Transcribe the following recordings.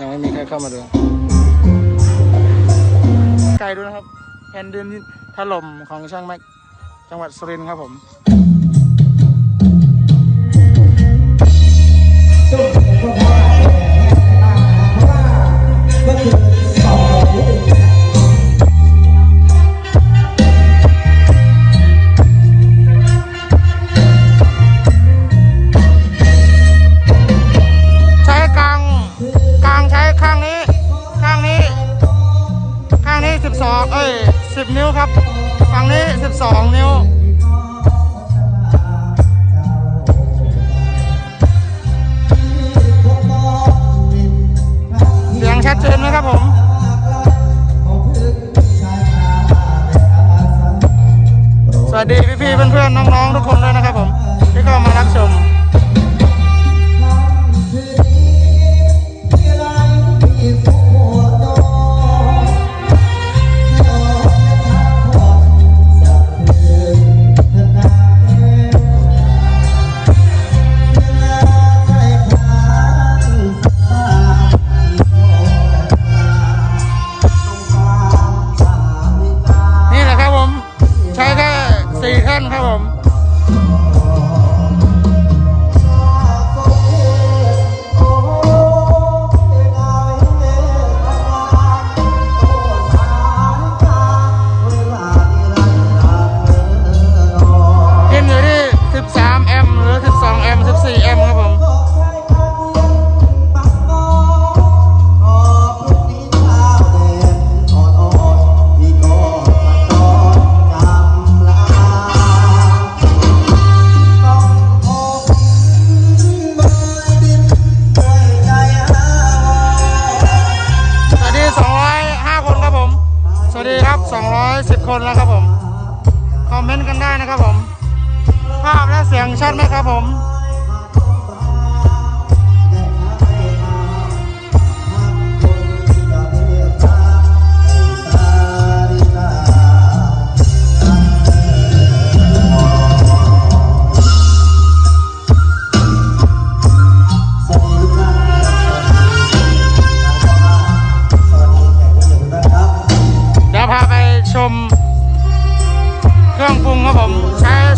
ยังไม่มีใครเข้ามาดูไกลดูนะครับแผ่นดินถล่มของช่างแม็กจังหวัดสุรินทร์ครับผมก็คือ 12 นิ้วเสียงชัดเจนไหมครับผมสวัสดีพี่ๆเพื่อนๆน้องๆทุกคนด้วยนะครับผม 12แอมป์14แอมป์ครับผมสวัสดีครับสวัสดีครับ210 คนแล้วครับผม คอมเมนต์กันได้นะครับผม ภาพและเสียงชัดไหมครับผม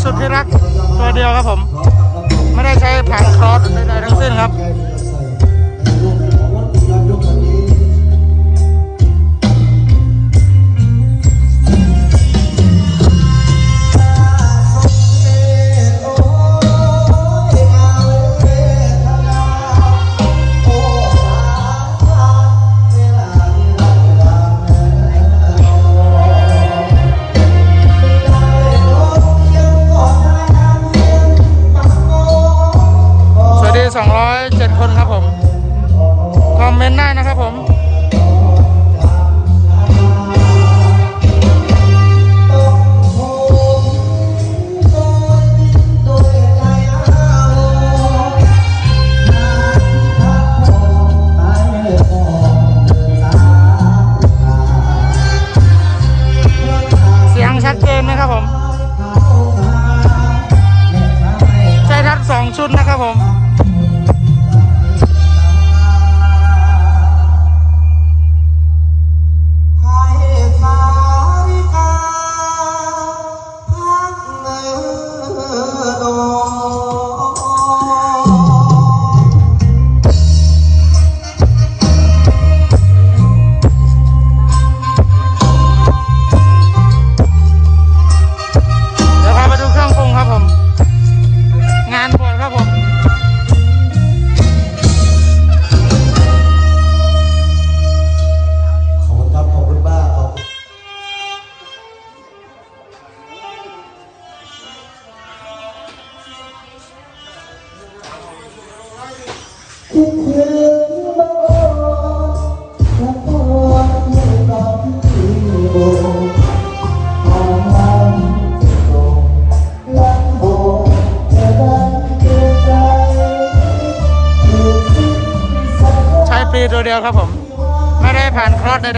สุดที่รักตัวเดียวครับผม ไม่ได้ใช้แผงครอสใดๆทั้งสิ้นครับ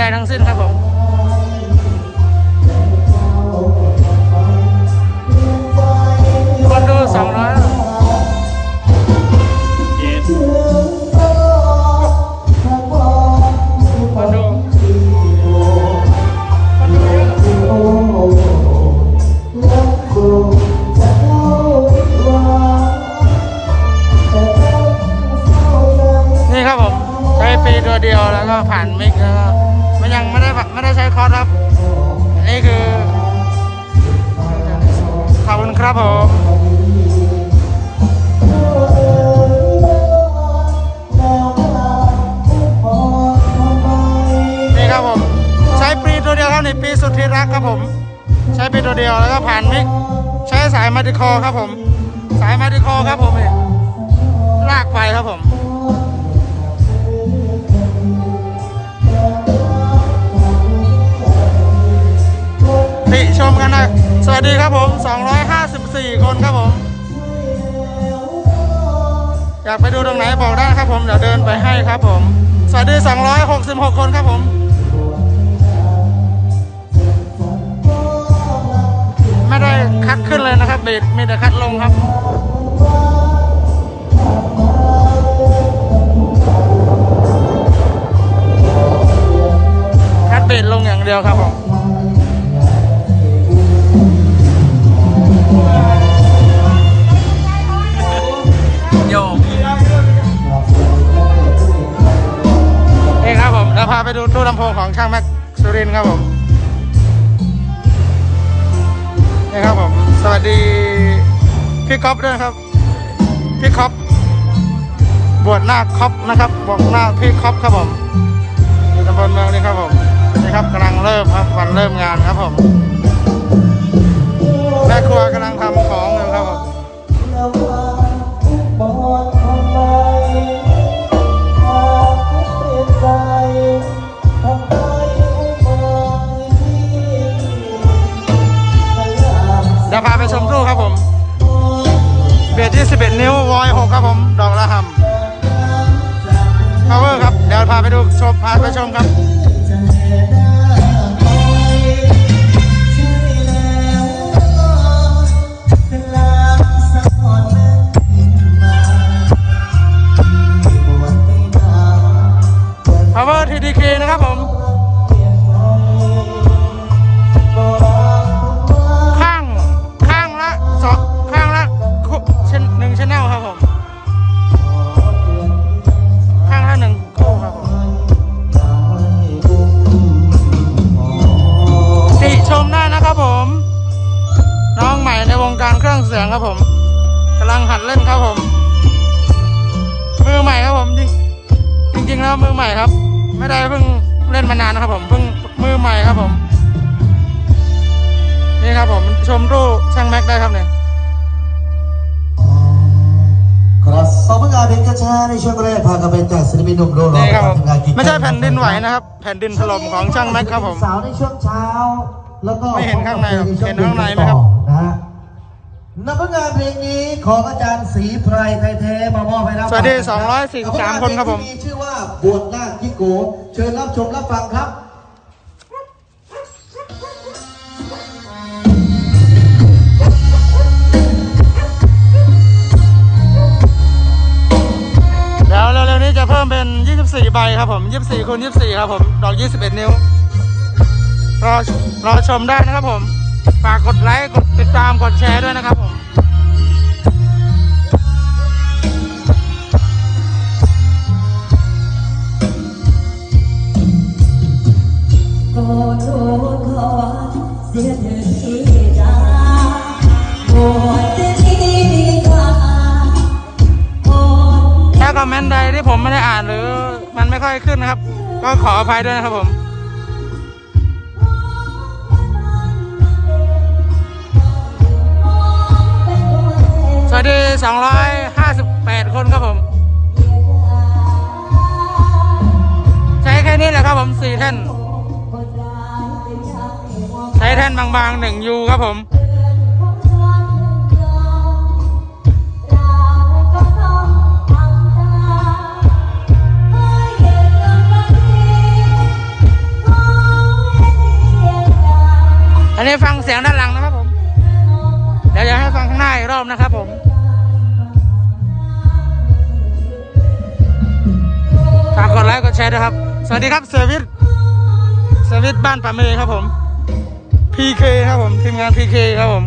ดๆทั้งสิ้นครับผม ก็ผ่านมิกใช้สายมาติคอครับผม สายมาติคอครับผมนี่ลากไปครับผมติชมกันนะสวัสดีครับผม 254 คนครับผม อยากไปดูตรงไหนบอกได้ครับผม เดี๋ยวเดินไปให้ครับผม สวัสดี 266 คนครับผม ได้คัดขึ้นเลยนะครับเบสมีแต่คัดลงครับคัดเบสลงอย่างเดียวครับผมโยมนี่ครับผมเราพาไปดูตู้ลำโพงของช่างแม็กซ์สุรินครับผม วัสดี พี่ก๊อฟด้วยครับ พี่ก๊อฟบวชหน้าคอปนะครับบวชหน้าพี่คอปครับผมอยู่ตำบลเมืองนี่ครับผมนี่ครับกำลังเริ่มครับวันเริ่มงานครับผมแม่ครัวกำลังทำของอยู่ครับผมเไปดูชมพาไปชมครับพาวเวอร์ทีดีเคนะครับผม งการเครื่องเสียงครับผมกำลังหัดเล่นครับผม มือใหม่ครับผมจริงจริงๆแล้วมือใหม่ครับ ไม่ได้เพิ่งเล่นมานานนะครับผมเพิ่งมือใหม่ครับผม นี่ครับผมชมรูปช่างแม็กได้ครับเนี่ยครับสองผลงานเพลงช้าๆในช่วงแรกพากันไปจากศิลปินหนุ่มโรรอนี่ครับผมทำงานกิจกรรไม่ใช่แผ่นดินไหวนะครับ แผ่นดินถล่มของช่างแม็กครับผมสาวในช่วงเช้า แล้วก็ไม่เห็นข้างในหรอกช่วเห็นข้างในไหมครับ นะฮะนักผลงานเพลงนี้ของอาจารย์ศรีไพรไทยแท้มามอบให้รับสวัสดีฟังะ243คนครับผมผลงานเพลงที่ชื่อว่าบวชนาคกิโก เชิญรับชมรับฟังครับเดี๋ยวเร็วๆนี้จะเพิ่มเป็น 24 ใบครับผม 24คูณ24 ครับผม ดอก 21 นิ้ว รอรอชมได้นะครับผม ฝากกดไลค์ กดติดตาม กดแชร์ด้วยนะครับผมขอโทษขอเสียเธอที่จ้าบวชจะที่ดีกว่าโอนถ้าคอมเมนต์ใดที่ผมไม่ได้อ่านหรือมันไม่ค่อยขึ้นนะครับ ก็ขออภัยด้วยนะครับผม วัสดี 258 คนครับผม ใช้แค่นี้แหละครับผม4แท่น ใช้แท่นบางๆ1 U ครับผมอันนี้ฟังเสียงด้านหลังนะ ดี๋ยวจะให้ฟังข้างหน้าอีกรอบนะครับผมฝากกดไลค์กดแชร์ด้วยครับ สวัสดีครับเซอร์วิสเซอร์วิสบ้านป่าเมย์ครับผม PK ครับผม ทีมงาน PK ครับผม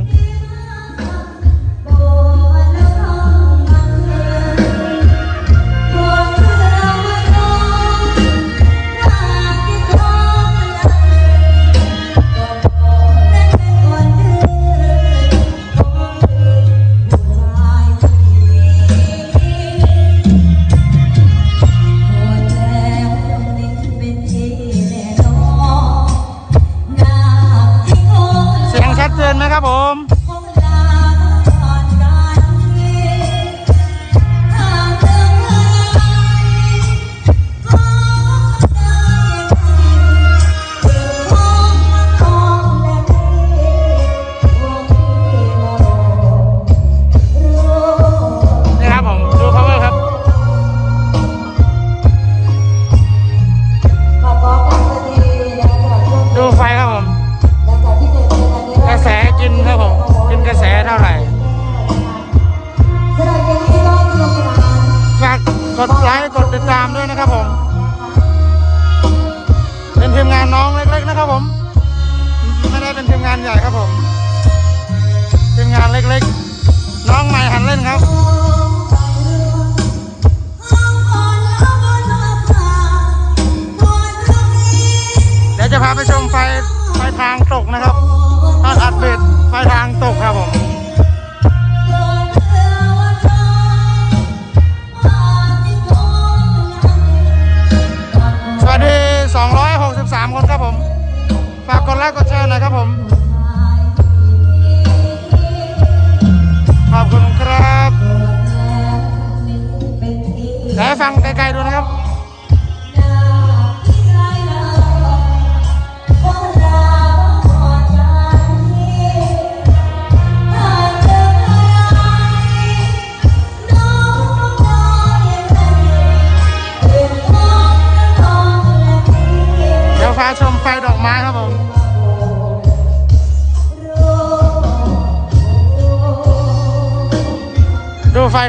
ผมทีมงานเล็กๆ น้องใหม่หันเล่นครับเดี๋ยวจะพาไปชมไฟไฟทางตกนะครับทอนอัดเบ็ดไฟทางตกครับผม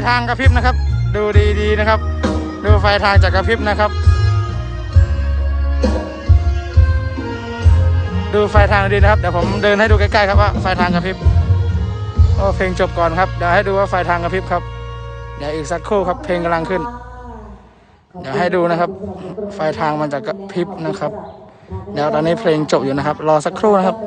ทางกระพริบนะครับ ดูดีๆนะครับ ดูไฟทางจากกระพริบนะครับ ดูไฟทางดีนะครับ เดี๋ยวผมเดินให้ดูใกล้ๆครับว่าไฟทางกระพริบโอ้เพลงจบก่อนครับเดี๋ยวให้ดูว่าไฟทางกระพริบครับเดี๋ยวอีกสักครู่ครับเพลงกำลังขึ้น เดี๋ยวให้ดูนะครับ ไฟทางมันจะกระพริบนะครับ เดี๋ยวตอนนี้เพลงจบอยู่นะครับ รอสักครู่นะครับ